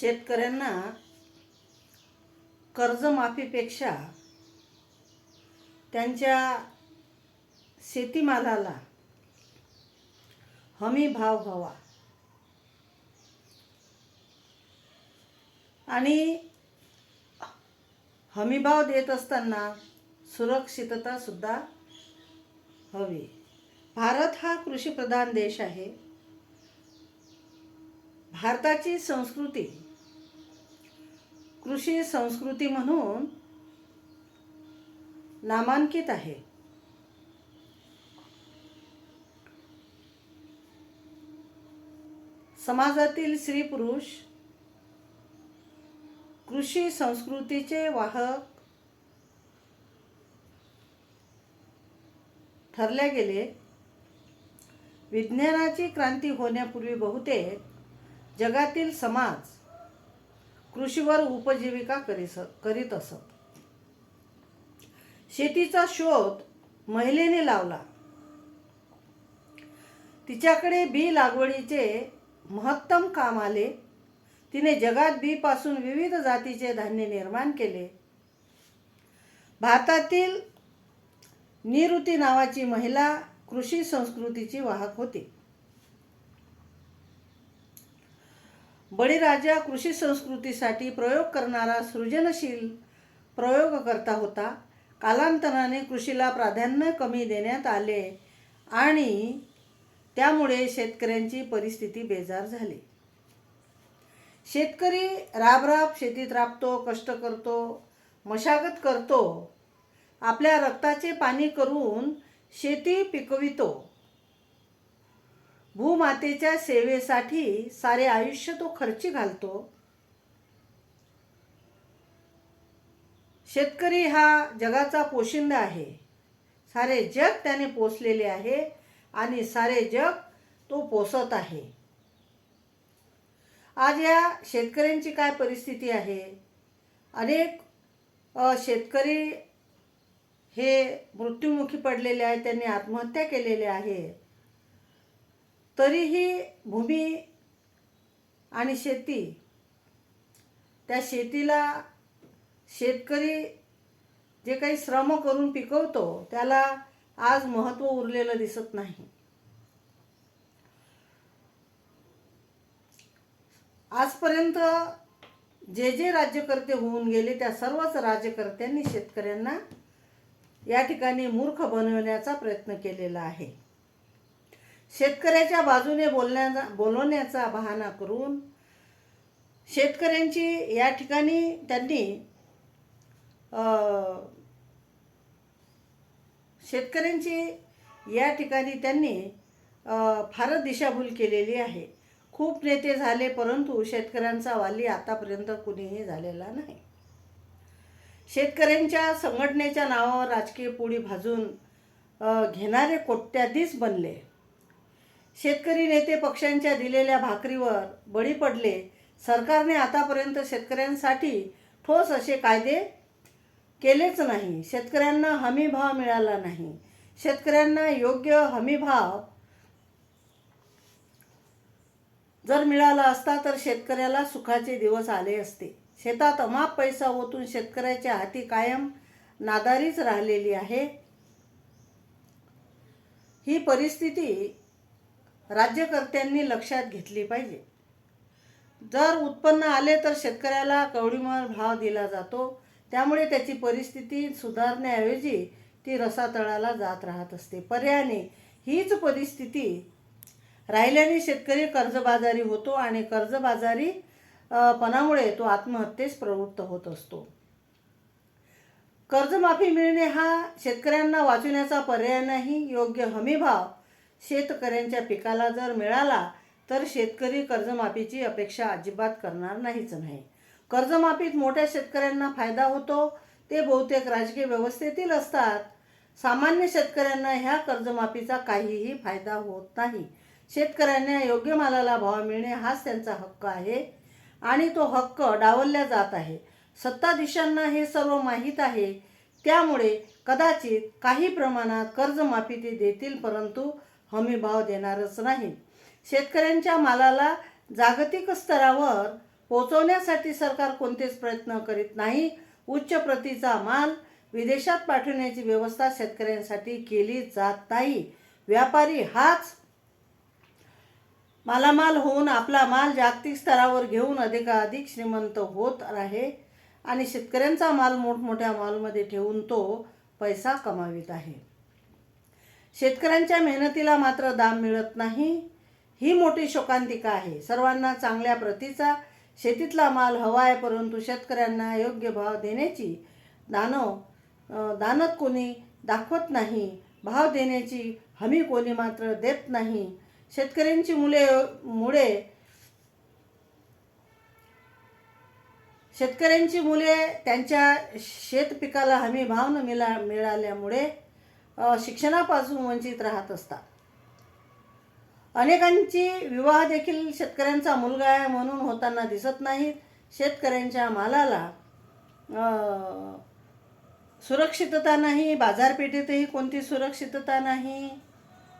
शेतकऱ्यांना कर्जमाफीपेक्षा त्यांच्या शेतीमालाला हमी भाव व्हावा. आणि हमीभाव देत असताना सुरक्षिततासुद्धा हवी. भारत हा कृषीप्रधान देश आहे. भारताची संस्कृती कृषी संस्कृती म्हणून नामांकित आहे. समाजातील स्त्री पुरुष कृषी संस्कृतीचे वाहक ठरले गेले. विज्ञानाची क्रांती होण्यापूर्वी बहुतेक जगातील समाज कृषीवर उपजीविका करीस करीत असत. शेतीचा शोध महिलेने लावला. तिच्याकडे बी लागवडीचे महत्तम काम आले. तिने जगात बीपासून विविध जातीचे धान्य निर्माण केले. भारतातील निऋती नावाची महिला कृषी संस्कृतीची वाहक होती. बळीराजा कृषी संस्कृतीसाठी प्रयोग करणारा सृजनशील प्रयोगकर्ता होता. कालांतराने कृषीला प्राधान्य कमी देण्यात आले आणि त्यामुळे शेतकऱ्यांची परिस्थिती बेजार झाली. शेतकरी राबराब शेतीत राबतो कष्ट करतो मशागत करतो आपल्या रक्ताचे पाणी करून शेती पिकवितो. भूमातेच्या सेवेसाठी सारे आयुष्य तो खर्ची घालतो. शेतकरी हा जगाचा पोशिंदा आहे. सारे जग त्याने पोसलेले आहे आणि सारे जग तो पोसत आहे. आज या शेतकऱ्यांची काय परिस्थिती आहे? अनेक शेतकरी हे मृत्युमुखी पडलेले आहेत त्यांनी आत्महत्या केलेल्या आहे. तरीही भूमी आणि शेती त्या शेतीला शेतकरी जे काही श्रम करून पिकवतो त्याला आज महत्त्व उरलेलं दिसत नाही. आजपर्यंत जे जे राज्यकर्ते होऊन गेले त्या सर्वच राज्यकर्त्यांनी शेतकऱ्यांना या ठिकाणी मूर्ख बनवण्याचा प्रयत्न केलेला आहे. शेतकऱ्याच्या बाजूने बोलण्याचा बोलवण्याचा बहाणा करून शेतकऱ्यांची या ठिकाणी त्यांनी शेतकऱ्यांची या ठिकाणी त्यांनी फारच दिशाभूल केलेली आहे. खूप नेते झाले परंतु शेतकऱ्यांचा वाली आतापर्यंत कुणीही झालेला नाही. शेतकऱ्यांच्या संघटनेच्या नावावर राजकीय पोळी भाजून घेणारे कोट्याधीश बनले. शेतकरी नेते पक्षांच्या दिलेल्या भाकरीवर बळी पडले. सरकारने आतापर्यंत शेतकऱ्यांसाठी ठोस असे कायदे केलेच नाही. शेतकऱ्यांना हमी भाव मिळाला नाही. शेतकऱ्यांना योग्य हमी भाव जर मिळाला असता तर शेतकऱ्याला सुखाचे दिवस आले असते. शेतात अमाप पैसा ओतून शेतकऱ्याच्या हाती कायम नादारीच राहिलेली आहे. ही परिस्थिती राज्यकर्त्यांनी लक्षात घेतली पाहिजे. जर उत्पन्न आले तर शेतकऱ्याला कवडीमर भाव दिला जातो. त्यामुळे त्याची परिस्थिती सुधारण्याऐवजी ती रसातळाला जात राहत असते. पर्यायाने हीच परिस्थिती राहिल्याने शेतकरी कर्जबाजारी होतो आणि कर्जबाजारी पणामुळे तो आत्महत्येस प्रवृत्त होत असतो. कर्जमाफी मिळणे हा शेतकऱ्यांना वाचवण्याचा पर्याय नाही योग्य हमीभाव शेतकऱ्यांच्या पिकाला जर मिळाला तर शेतकरी कर्जमाफीची अपेक्षा अजिबात करणार नाहीच नाही. कर्जमाफीत मोठ्या शेतकऱ्यांना फायदा होतो ते बहुतेक राजकीय व्यवस्थेतील असतात. सामान्य शेतकऱ्यांना ह्या कर्जमाफीचा काहीही फायदा होत नाही. शेतकऱ्यांना योग्य मालाला भाव मिळणे हाच त्यांचा हक्क आहे आणि तो हक्क डावलला जात आहे. सत्ताधीशांना हे सर्व माहीत आहे. त्यामुळे कदाचित काही प्रमाणात कर्जमाफी ते देतील परंतु हमीभाव देणारच नाही. शेतकऱ्यांच्या मालाला जागतिक स्तरावर पोचवण्यासाठी सरकार कोणतेच प्रयत्न करीत नाही. उच्च प्रतीचा माल विदेशात पाठवण्याची व्यवस्था शेतकऱ्यांसाठी केली जात नाही. व्यापारी हाच मालामाल होऊन आपला माल जागतिक स्तरावर घेऊन अधिकाधिक श्रीमंत होत आहे आणि शेतकऱ्यांचा माल मोठमोठ्या मॉलमध्ये ठेवून तो पैसा कमावित आहे. शेतकऱ्यांच्या मेहनतीला मात्र दाम मिळत नाही. ही मोठी शोकांतिका आहे. सर्वांना चांगल्या प्रतीचा शेतीतला माल हवा आहे परंतु शेतकऱ्यांना योग्य भाव देण्याची दानव दानत कोणी दाखवत नाही. भाव देण्याची हमी कोणी मात्र देत नाही. शेतकऱ्यांची मुले मुळे शेतकऱ्यांची मुले त्यांच्या शेत पिकाला हमी भाव न मिळा मिळाल्यामुळे शिक्षणापासून वंचित राहत असतात. अनेकांची विवाह देखील शेतकऱ्यांचा मुलगा आहे म्हणून होताना दिसत नाहीत. शेतकऱ्यांच्या मालाला सुरक्षितता नाही बाजारपेठेतही कोणती सुरक्षितता नाही.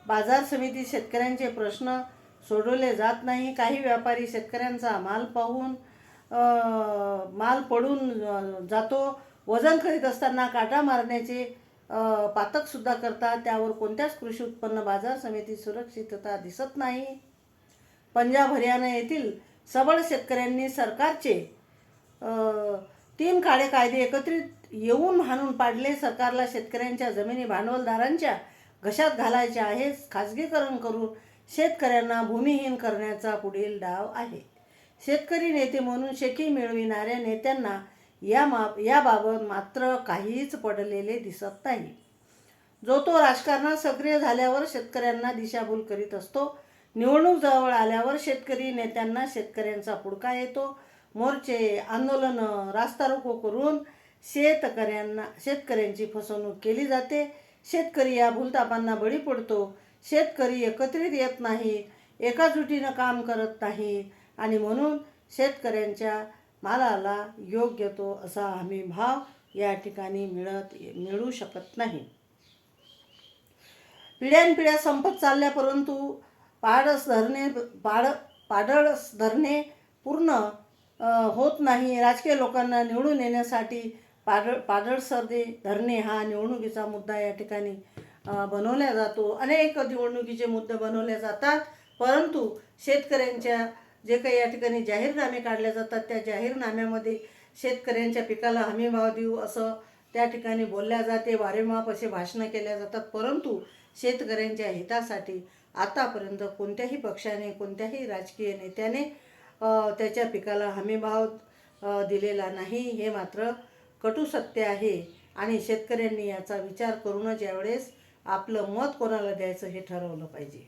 बाजार समितीत शेतकऱ्यांचे प्रश्न सोडवले जात नाही. काही व्यापारी शेतकऱ्यांचा माल पाहून माल पडून जातो. वजन करीत असताना काटा मारण्याचे पातकसुद्धा करतात. त्यावर कोणत्याच कृषी उत्पन्न बाजार समिती सुरक्षितता दिसत नाही. पंजाब हरियाणा येथील सबळ शेतकऱ्यांनी सरकारचे तीन काळे कायदे एकत्रित येऊन हाणून पाडले. सरकारला शेतकऱ्यांच्या जमिनी भांडवलदारांच्या घशात घालायचे आहे. खाजगीकरण करून शेतकऱ्यांना भूमिहीन करण्याचा पुढील डाव आहे. शेतकरी नेते म्हणून शेकी मिळविणाऱ्या नेत्यांना या मा याबाबत मात्र काहीच पडलेले दिसत नाही. जो तो राजकारणात सक्रिय झाल्यावर शेतकऱ्यांना दिशाभूल करीत असतो निवडणूक जवळ आल्यावर शेतकरी नेत्यांना शेतकऱ्यांचा पुडका येतो. मोर्चे आंदोलनं रास्ता रोको करून शेतकऱ्यांना शेतकऱ्यांची फसवणूक केली जाते. शेतकरी या भूलतापांना बळी पडतो. शेतकरी एकत्रित येत नाही एकाजुटीनं काम करत नाही आणि म्हणून शेतकऱ्यांच्या मालाला योग्य तो असा हमी भाव या ठिकाणी मिळत मिळू शकत नाही. पिढ्यानपिढ्या संपत चालल्या परंतु पाडस धरणे पाड पाडळस धरणे पूर्ण होत नाही. राजकीय लोकांना निवडून येण्यासाठी पाडळ पाडळसरदे धरणे हा निवडणुकीचा मुद्दा या ठिकाणी बनवला जातो. अनेक निवडणुकीचे मुद्दे बनवले जातात परंतु शेतकऱ्यांच्या जे काही या ठिकाणी जाहीरनामे काढले जातात त्या जाहीरनाम्यामध्ये शेतकऱ्यांच्या पिकाला हमी भाव देऊ असं त्या ठिकाणी बोलल्या जाते वारेमाप असे भाषणं केल्या जातात. परंतु शेतकऱ्यांच्या हितासाठी आतापर्यंत कोणत्याही पक्षाने कोणत्याही राजकीय नेत्याने त्याच्या पिकाला हमीभाव दिलेला नाही. हे मात्र कटू सत्य आहे. आणि शेतकऱ्यांनी याचा विचार करूनच यावेळेस आपलं मत कोणाला द्यायचं हे ठरवलं पाहिजे.